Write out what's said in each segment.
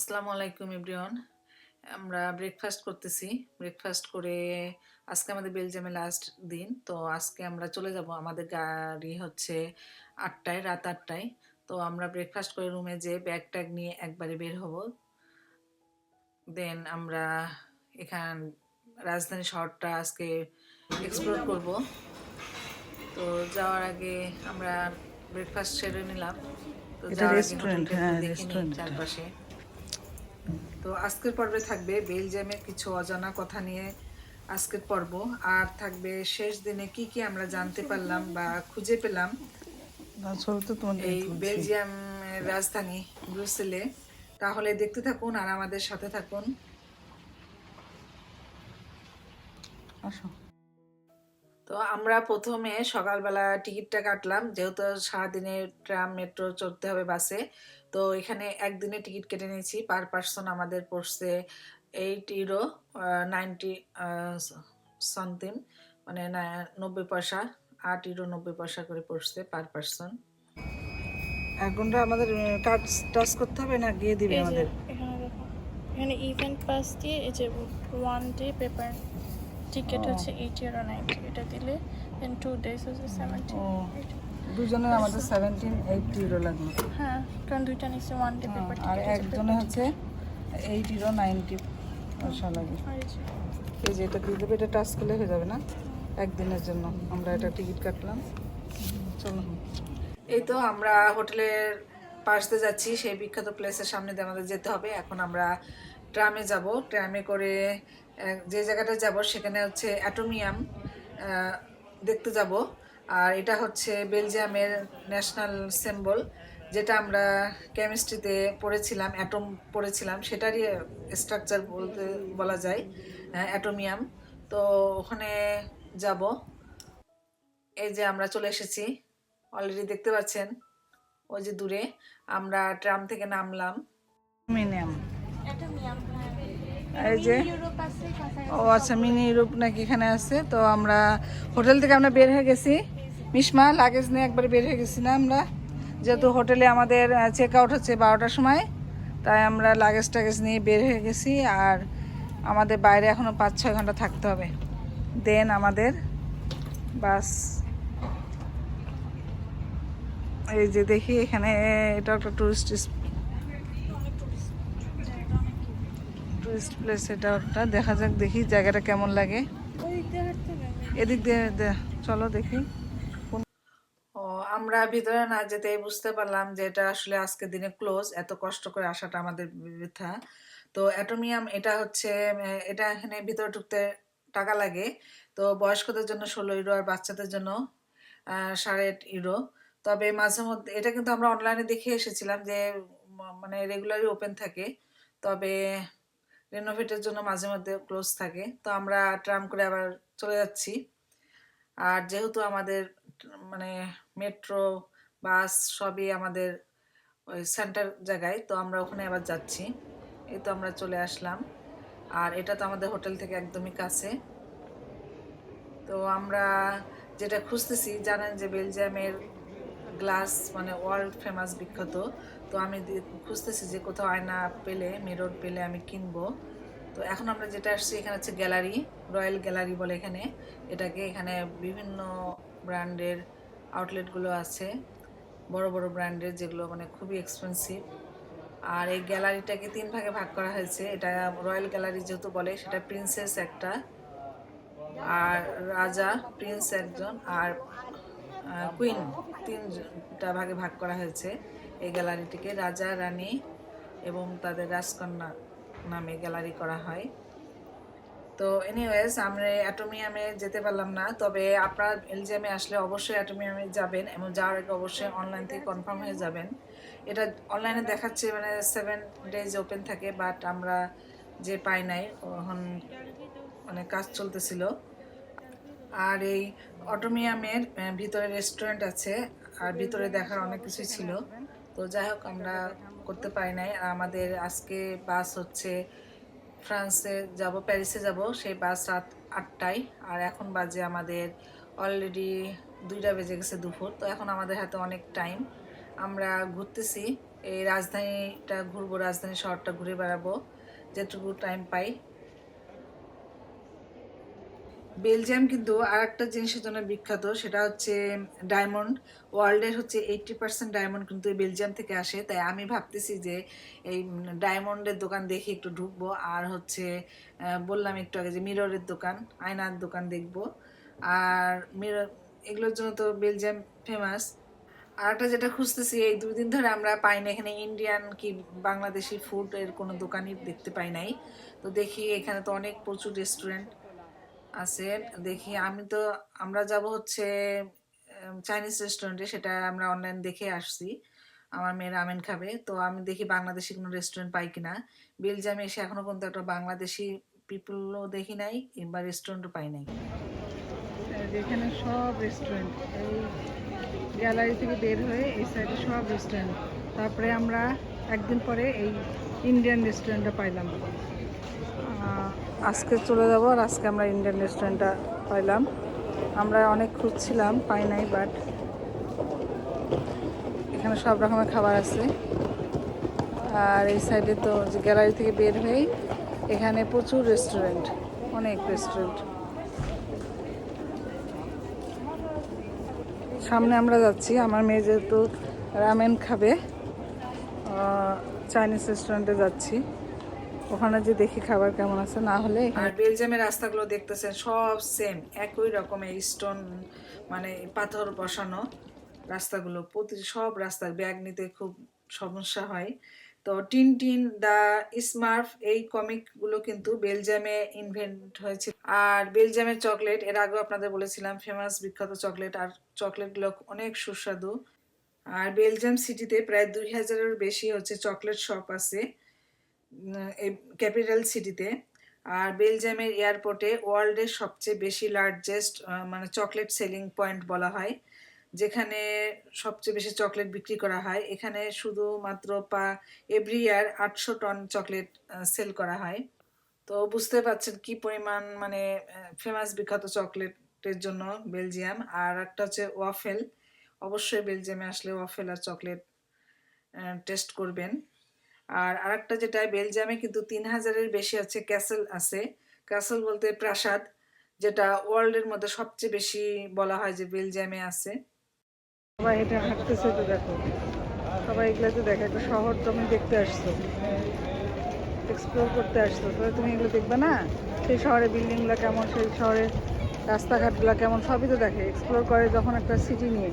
আসসালামু আলাইকুম এভরিওয়ান। আমরা ব্রেকফাস্ট করতেছি। ব্রেকফাস্ট করে আজকে আমাদের বেলজিয়ামে লাস্ট দিন। তো আজকে আমরা চলে যাব। আমাদের গাড়ি হচ্ছে আটটায় রাত আটটায়। তো আমরা ব্রেকফাস্ট করে রুমে যে ব্যাগ ট্যাগ নিয়ে একবারে বের হব। দেন আমরা এখান রাজধানী শহরটা আজকে এক্সপ্লোর করব। তো যাওয়ার আগে আমরা ব্রেকফাস্ট সেরে নিলাম। তো যাওয়ার আগে restaurant, হোটেলটা একটু হ্যাঁ, দেখে নিই restaurant এটা। চারপাশে তো আজকের পর্বে থাকবে বেলজিয়ামের কিছু অজানা কথা নিয়ে আজকের পর্ব। আর থাকবে শেষ দিনে কি কি আমরা জানতে পারলাম বা খুঁজে পেলাম এই বেলজিয়াম রাজধানী ব্রুসেলে। তাহলে দেখতে থাকুন আর আমাদের সাথে থাকুন। আসো। তো আমরা প্রথমে সকালবেলা টিকিটটা কাটলাম। যেহেতু সারাদিনে ট্রাম মেট্রো চড়তে হবে বাসে তো এখানে একদিনে টিকিট কেটে নিয়েছি। পার পার্সন আমাদের পড়ছে এইট ইউরো নাইনটি সামথিং মানে নব্বই পয়সা আট ইউরো নব্বই পয়সা করে পড়ছে পার পার্সন। এখনটা আমাদের কার্ড টাচ করতে হবে না গিয়ে দিবে আমাদের? এখানে দেখো এখানে ইভেন্ট পাস দিয়ে এই যে ওয়ান ডে পেপার টিকিট। হচ্ছে এইট ইউরো নাইনটি এটা দিলে দেন টু ডেজ হচ্ছে সেভেন্টি দুজনের আমাদের সেভেন্টিন এইট ইউরো লাগল হ্যাঁ কারণ দুইটা নিচ্ছে ওয়ান ডে পেপার আর টিকিট একজনে হচ্ছে এইট ইউরো নাইনটি পয়সা লাগে এই যে এটা দিয়ে দেবে এটা টাচ করলে হয়ে যাবে না? একদিনের জন্য। আমরা এটা টিকিট কাটলাম। চলো। এই তো আমরা হোটেলের পাশ দিয়ে যাচ্ছি। সেই বিখ্যাত প্লেসের সামনে দিয়ে আমাদের যেতে হবে। এখন আমরা ট্রামে যাব। ট্রামে করে যে জায়গাটা যাব সেখানে হচ্ছে অ্যাটোমিয়াম দেখতে যাব। আর এটা হচ্ছে বেলজিয়ামের ন্যাশনাল সিম্বল, যেটা আমরা কেমিস্ট্রিতে পড়েছিলাম, অ্যাটম পড়েছিলাম, সেটারই স্ট্রাকচার বলতে বলা যায় অ্যাটোমিয়াম। তো ওখানে যাব। এই যে আমরা চলে এসেছি, অলরেডি দেখতে পাচ্ছেন, ওই যে দূরে, আমরা ট্রাম থেকে নামলাম। মিনিয়াম এই যে ও আচ্ছা মিনি ইউরোপ নাকি এখানে আছে। তো আমরা হোটেল থেকে আমরা বের হয়ে গেছি। মিসমা লাগেজ নিয়ে একবার বের হয়ে গেছি না আমরা? যেহেতু হোটেলে আমাদের চেক আউট হচ্ছে বারোটার সময় তাই আমরা লাগেজ টাগেজ নিয়ে বের হয়ে গেছি। আর আমাদের বাইরে এখনও পাঁচ ছয় ঘণ্টা থাকতে হবে। দেন আমাদের বাস। এই যে দেখি এখানে এটা একটা টুরিস্ট টুরিস্ট প্লেস এটা একটা দেখা যাক, দেখি জায়গাটা কেমন লাগে। এদিক দিয়ে চলো দেখি। আমরা ভিতরে না যেতে বুঝতে পারলাম যে এটা আসলে আজকের দিনে ক্লোজ এত কষ্ট করে আসাটা আমাদের বৃথা। তো অ্যাটোমিয়াম, এটা হচ্ছে এটা এখানে ভিতরে ঢুকতে টাকা লাগে। তো বয়স্কদের জন্য ষোলো ইউরো আর বাচ্চাদের জন্য সাড়ে ইউরো তবে মাঝে মধ্যে, এটা কিন্তু আমরা অনলাইনে দেখে এসেছিলাম যে মানে রেগুলারই ওপেন থাকে। তবে রেনোভেটের জন্য মাঝে মধ্যে ক্লোজ থাকে। তো আমরা ট্রাম করে আবার চলে যাচ্ছি। আর যেহেতু আমাদের মানে মেট্রো বাস সবই আমাদের ওই সেন্টার জায়গায়, তো আমরা ওখানে আবার যাচ্ছি। এই তো আমরা চলে আসলাম। আর এটা তো আমাদের হোটেল থেকে একদমই কাছে। তো আমরা যেটা খুঁজতেছি, জানেন যে বেলজিয়ামের গ্লাস মানে ওয়ার্ল্ড ফেমাস বিখ্যাত। তো আমি খুঁজতেছি যে কোথাও আয়না পেলে মিরর পেলে আমি কিনবো। তো এখন আমরা যেটা আসছি, এখানে হচ্ছে গ্যালারি রয়্যাল গ্যালারি বলে এখানে। এটাকে এখানে বিভিন্ন ব্র্যান্ডের আউটলেটগুলো আছে। বড় বড় ব্র্যান্ডের যেগুলো মানে খুবই এক্সপেন্সিভ আর এই গ্যালারিটাকে তিন ভাগে ভাগ করা হয়েছে। এটা রয়্যাল গ্যালারি যেহেতু বলে, সেটা প্রিন্সেস একটা। আর রাজা প্রিন্স একজন। আর কুইন তিনটা ভাগে ভাগ করা হয়েছে। এই গ্যালারিটিকে রাজা, রানী এবং তাদের রাজকন্যা নামে গ্যালারি করা হয়। তো এনিওয়েজ আমরা অ্যাটোমিয়ামে যেতে পারলাম না, তবে আপনারা বেলজিয়ামে আসলে অবশ্যই অ্যাটোমিয়ামে যাবেন এবং যাওয়ার আগে অবশ্যই অনলাইন থেকে কনফার্ম হয়ে যাবেন। এটা অনলাইনে দেখাচ্ছে মানে সেভেন ডেজ ওপেন থাকে বাট আমরা যে পাই নাই মানে কাজ চলতেছিল। আর এই অটোমিয়ামের ভিতরে রেস্টুরেন্ট আছে, আর ভিতরে দেখার অনেক কিছুই ছিল। তো যাই হোক, আমরা করতে পারি নাই। আমাদের আজকে বাস হচ্ছে ফ্রান্সে যাব, প্যারিসে যাব, সেই বাস রাত আটটায়। আর এখন বাজে আমাদের অলরেডি দুইটা বেজে গেছে দুপুর। তো এখন আমাদের হাতে অনেক টাইম আমরা ঘুরতেছি, এই রাজধানীটা ঘুরবো, রাজধানী শহরটা ঘুরে বেড়াবো, যেটুকু টাইম পাই। বেলজিয়াম কিন্তু আর একটা জিনিসের জন্য বিখ্যাত, সেটা হচ্ছে ডায়মন্ড। ওয়ার্ল্ডের হচ্ছে এইটটি পার্সেন্ট ডায়মন্ড কিন্তু বেলজিয়াম থেকে আসে। তাই আমি ভাবতেছি যে এই ডায়মন্ডের দোকান দেখে একটু ঢুকবো, আর হচ্ছে বললাম একটু আগে যে মিররের দোকান, আয়নার দোকান দেখব। আর মিরর, এগুলোর জন্য তো বেলজিয়াম ফেমাস আর একটা যেটা খুঁজতেছি, এই দুই দিন ধরে আমরা পাই না এখানে ইন্ডিয়ান কি বাংলাদেশি ফুড এর কোনো দোকানই দেখতে পাই নাই। তো দেখি এখানে তো অনেক প্রচুর রেস্টুরেন্ট আছে দেখি, আমি তো, আমরা যাব হচ্ছে চাইনিজ রেস্টুরেন্টে সেটা আমরা অনলাইন দেখে আসছি। আমার মেয়ে রামেন খাবে। তো আমি দেখি বাংলাদেশি কোনো রেস্টুরেন্ট পাই কিনা। বেলজিয়ামে এসে এখনও পর্যন্ত একটা বাংলাদেশি পিপলও দেখি নাই, কিংবা রেস্টুরেন্টও পাই নাই। এখানে সব রেস্টুরেন্ট এই গ্যালারি থেকে বের হয়ে এই সাইডে সব রেস্টুরেন্ট তারপরে আমরা একদিন পরে এই ইন্ডিয়ান রেস্টুরেন্টটা পাইলাম। আজকে চলে যাব আর আজকে আমরা ইন্ডিয়ান রেস্টুরেন্টটা পাইলাম। আমরা অনেক খুঁজছিলাম, পাই নাই বাট এখানে সব রকমের খাবার আছে। আর এই সাইডে তো গ্যালারি থেকে বের হয়েই এখানে প্রচুর রেস্টুরেন্ট অনেক রেস্টুরেন্ট সামনে আমরা যাচ্ছি, আমার মেয়ে যেহেতু রামেন খাবে চাইনিজ রেস্টুরেন্টে যাচ্ছি। ওখানে যে দেখি খাবার কেমন আছে, না হলে আর বেলজিয়ামের রাস্তাগুলো দেখতেছেন, সব সেম একই রকমের স্টোন মানে পাথর বসানো রাস্তাগুলো, প্রতি সব রাস্তার ব্যাগ নিতে খুব সমস্যা হয়। তো টিন টিন দ্য স্মার্ফ এই কমিকগুলো কিন্তু বেলজিয়ামে ইনভেন্ট হয়েছিল আর বেলজিয়ামের চকলেট এর আগেও আপনাদের বলেছিলাম ফেমাস বিখ্যাত চকলেট আর চকলেটগুলো অনেক সুস্বাদু। আর বেলজিয়াম সিটিতে প্রায় দুই হাজারের বেশি হচ্ছে চকলেট শপ আছে। ক্যাপিটাল সিটিতে। আর বেলজিয়ামের এয়ারপোর্টে ওয়ার্ল্ডের সবচেয়ে বেশি লার্জেস্ট মানে চকলেট সেলিং পয়েন্ট বলা হয়, যেখানে সবচেয়ে বেশি চকলেট বিক্রি করা হয়। এখানে শুধুমাত্র পা এভরি ইয়ার আটশো টন চকলেট সেল করা হয়। তো বুঝতে পারছেন কি পরিমাণ মানে ফেমাস বিখ্যাত চকলেটের জন্য বেলজিয়াম। আর একটা হচ্ছে ওয়াফেল অবশ্যই বেলজিয়ামে আসলে ওয়াফেল আর চকলেট টেস্ট করবেন। আর আরেকটা যেটা বেলজিয়ামে কিন্তু তিন হাজারের বেশি আছে ক্যাসেল আছে। ক্যাসেল বলতে প্রাসাদ, যেটা ওয়ার্ল্ডের মধ্যে সবচেয়ে বেশি বলা হয় যে বেলজিয়ামে আছে। সবাই এটা হাঁটতেছে তো দেখো। সবাই এগুলো তো দেখো, একটা শহর তুমি দেখতে আসছো। এক্সপ্লোর করতে আসছো। তাহলে তুমি এগুলো দেখবে না? সেই শহরের বিল্ডিংগুলো কেমন, সেই শহরের রাস্তাঘাটগুলো কেমন, সবই তো দেখে। এক্সপ্লোর করে যখন একটা সিটি নিয়ে।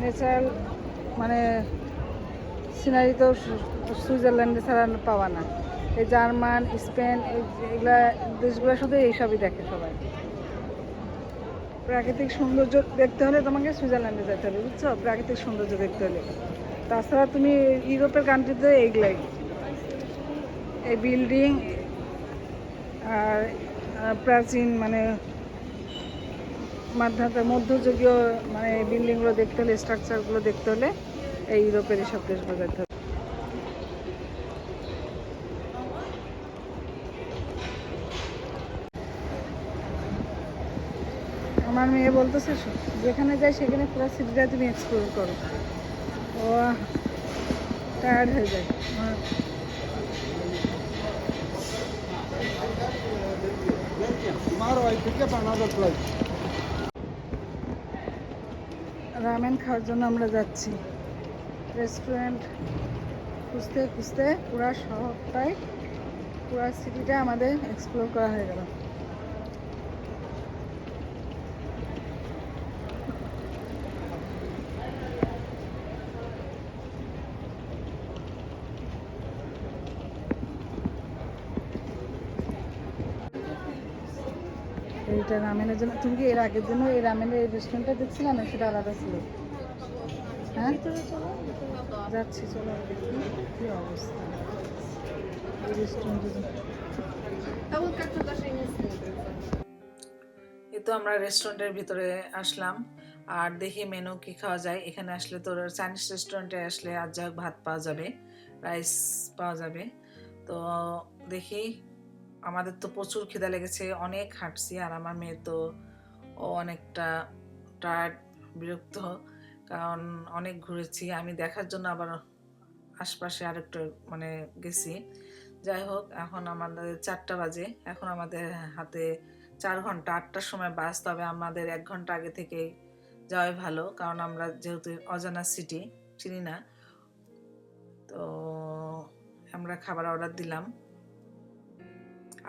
ন্যাচারাল মানে সিনারি তো সুইজারল্যান্ডে ছাড়া পাওয়া না। এই জার্মান, স্পেন এগুলা দেশগুলোর শুধু এইসবই দেখে সবাই। প্রাকৃতিক সৌন্দর্য দেখতে হলে তোমাকে সুইজারল্যান্ডে যেতে হবে, বুঝছ? প্রাকৃতিক সৌন্দর্য দেখতে হলে। তাছাড়া তুমি ইউরোপের কান্ট্রিতে এইগুলাই। এই বিল্ডিং আর প্রাচীন মানে মাধ্যমে মধ্যযুগীয় মানে বিল্ডিংগুলো দেখতে হলে স্ট্রাকচারগুলো দেখতে হলে এই ইউরোপের এসব দেশগুলো যেতে হবে আমার মেয়ে বলতেছে, যেখানে যাই সেখানে পুরো সিটিটা তুমি এক্সপ্লোর করো। ও টায়ার্ড হয়ে যায়। আমার flight. রামেন খাওয়ার জন্য আমরা যাচ্ছি। রেস্টুরেন্ট খুঁজতে খুঁজতে পুরা শহরটাই, পুরা সিটিটা আমাদের এক্সপ্লোর করা হয়ে গেল। এইটা রামেনের জন্য তুমি কি এর আগের জন্য এই রামেনের এই রেস্টুরেন্টটা দেখছিলে না? সেটা আলাদা ছিল। হ্যাঁ? যাচ্ছি চলো দেখি কি অবস্থা। এই তো আমরা রেস্টুরেন্টের ভিতরে আসলাম আর দেখি মেনু কি খাওয়া যায়। এখানে আসলে তোর চাইনিজ রেস্টুরেন্টে আসলে আর হোক ভাত পাওয়া যাবে রাইস পাওয়া যাবে। তো দেখি আমাদের তো প্রচুর খিদা লেগেছে অনেক হাঁটছি আর আমার মেয়ে তো ও অনেকটা টায়ার্ড বিরক্ত। কারণ অনেক ঘুরেছি। আমি দেখার জন্য আবার আশপাশে আরেকটু মানে গেছি। যাই হোক, এখন আমাদের চারটা বাজে। এখন আমাদের হাতে চার ঘণ্টা, আটটার সময় বাস, তবে আমাদের এক ঘণ্টা আগে থেকে যাওয়াই ভালো, কারণ আমরা যেহেতু অজানা সিটি চিনি না। তো আমরা খাবার অর্ডার দিলাম।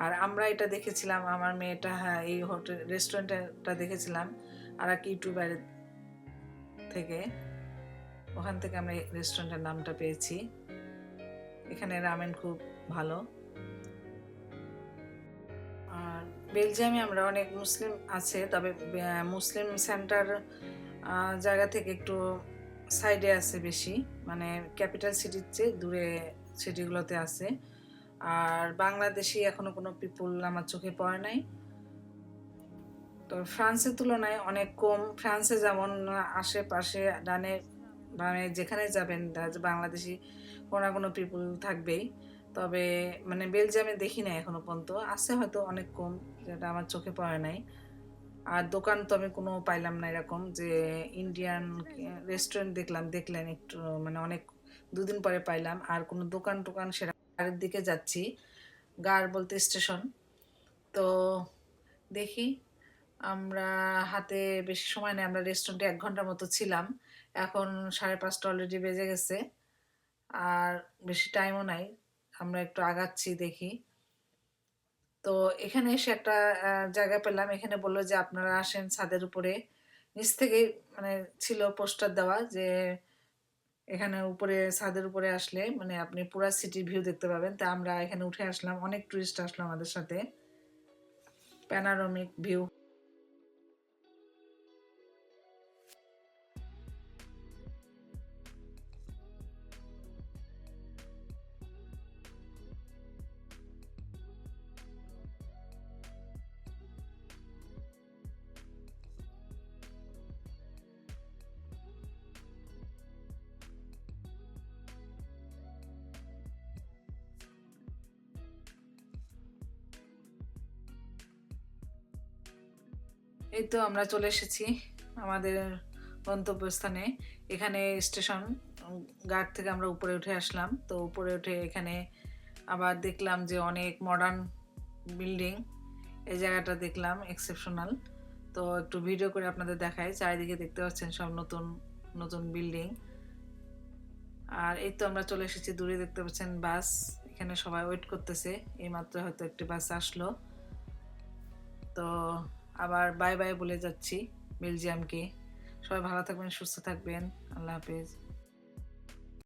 আর আমরা এটা দেখেছিলাম, আমার মেয়েটা হ্যাঁ এই হোটেল রেস্টুরেন্টটা দেখেছিলাম। আর এক ইউটিউবার থেকে ওখান থেকে আমরা রেস্টুরেন্টের নামটা পেয়েছি। এখানে রামেন খুব ভালো। আর বেলজিয়ামে আমরা অনেক মুসলিম আছে, তবে মুসলিম সেন্টার জায়গা থেকে একটু সাইডে আছে বেশি। মানে ক্যাপিটাল সিটির চেয়ে দূরে সিটিগুলোতে আছে। আর বাংলাদেশি এখনও কোনো পিপুল আমার চোখে পড়ে নাই। তো ফ্রান্সের তুলনায় অনেক কম। ফ্রান্সে যেমন আশেপাশে ডানে মানে যেখানে যাবেন বাংলাদেশি কোনো না কোনো পিপুল থাকবেই। তবে মানে বেলজিয়ামে দেখি না এখনও পর্যন্ত। আছে হয়তো অনেক কম, যেটা আমার চোখে পড়ে নাই। আর দোকান তো আমি কোনো পাইলাম না এরকম, যে ইন্ডিয়ান রেস্টুরেন্ট দেখলাম, দেখলেন একটু মানে অনেক দুদিন পরে পাইলাম। আর কোনো দোকান টোকান সেটা গাড়ির দিকে যাচ্ছি, গার বলতে স্টেশন তো দেখি। আমরা হাতে বেশি সময় নেই, আমরা রেস্টুরেন্টে এক ঘণ্টার মতো ছিলাম। এখন সাড়ে পাঁচটা অলরেডি বেজে গেছে, আর বেশি টাইমও নাই। আমরা একটু আগাচ্ছি দেখি। তো এখানে এসে একটা জায়গা পেলাম। এখানে বলল যে আপনারা আসেন ছাদের উপরে। নিচ থেকে মানে ছিল পোস্টার দেওয়া যে এখানে উপরে, ছাদের উপরে আসলে মানে আপনি পুরা সিটির ভিউ দেখতে পাবেন। তা আমরা এখানে উঠে আসলাম। অনেক টুরিস্ট আসলো আমাদের সাথে। প্যানারোমিক ভিউ এই তো আমরা চলে এসেছি আমাদের গন্তব্যস্থানে। এখানে স্টেশন গার্ড থেকে আমরা উপরে উঠে আসলাম। তো উপরে উঠে এখানে আবার দেখলাম যে অনেক মডার্ন বিল্ডিং এই জায়গাটা দেখলাম এক্সেপশনাল তো একটু ভিডিও করে আপনাদের দেখাই। চারিদিকে দেখতে পাচ্ছেন সব নতুন নতুন বিল্ডিং আর এই তো আমরা চলে এসেছি, দূরে দেখতে পাচ্ছেন বাস। এখানে সবাই ওয়েট করতেছে। এইমাত্র হয়তো একটি বাস আসলো। তো আবার বাই বাই বলে যাচ্ছি বেলজিয়ামকে। সবাই ভালো থাকবেন সুস্থ থাকবেন। আল্লাহ হাফেজ।